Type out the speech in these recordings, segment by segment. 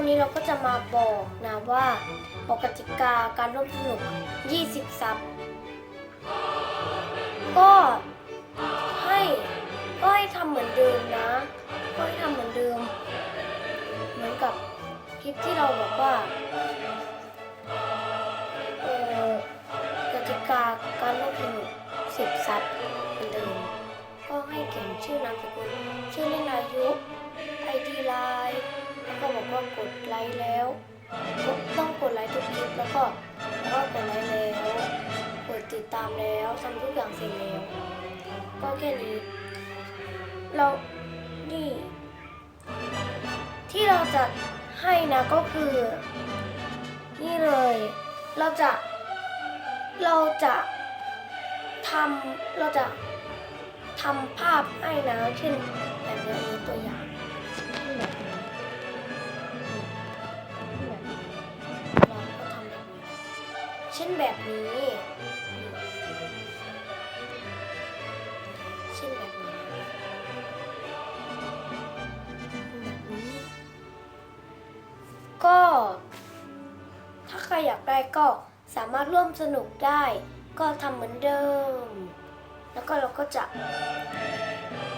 วันนี้เราก็จะมาบอกนะว่าบอกกติกาการร่วมสนุก 20 ซับ ก็ให้ก็ให้ทำเหมือนเดิมนะ ก็ให้ทำเหมือนเดิม เหมือนกับคลิปที่เราบอกว่าเออกติกาการร่วมสนุก 10 ซับ ค์แล้วกดต้องกดไลค์ทุกคลิปแล้วก็แล้วก็กดไลค์แล้วกดติดตามแล้วทำทุกอย่างเสร็จแล้ว ก็แค่นี้ เรานี่ ที่เราจะให้นะก็คือ นี่เลย เราจะ เราจะทำเราจะทำภาพให้นะเช่นแบบนี้ตัวอย่าง ช่นแบบนี้ เช่นแบบนี้แบบนี้ ก็ ถ้าใครอยากได้ก็สามารถร่วมสนุกได้ ก็ทำเหมือนเดิม แล้วก็เราก็จะ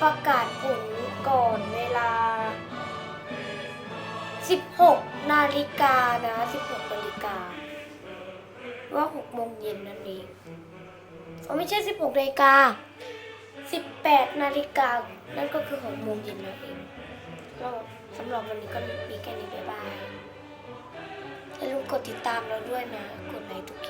ประกาศผลก่อนเวลา 16 นาฬิกานะ 16 นาฬิกา ว่า6โมงเย็นนั่นเองเขาไม่ใช่16นาฬิกา18นาฬิกา นั่นก็คือ6โมงเย็นนั่นเองแล้วสำหรับวันนี้ก็มีแค่นี้บ๊ายบายอย่าลืมกดติดตามเราด้วยนะ กดไลค์ทุกคลิป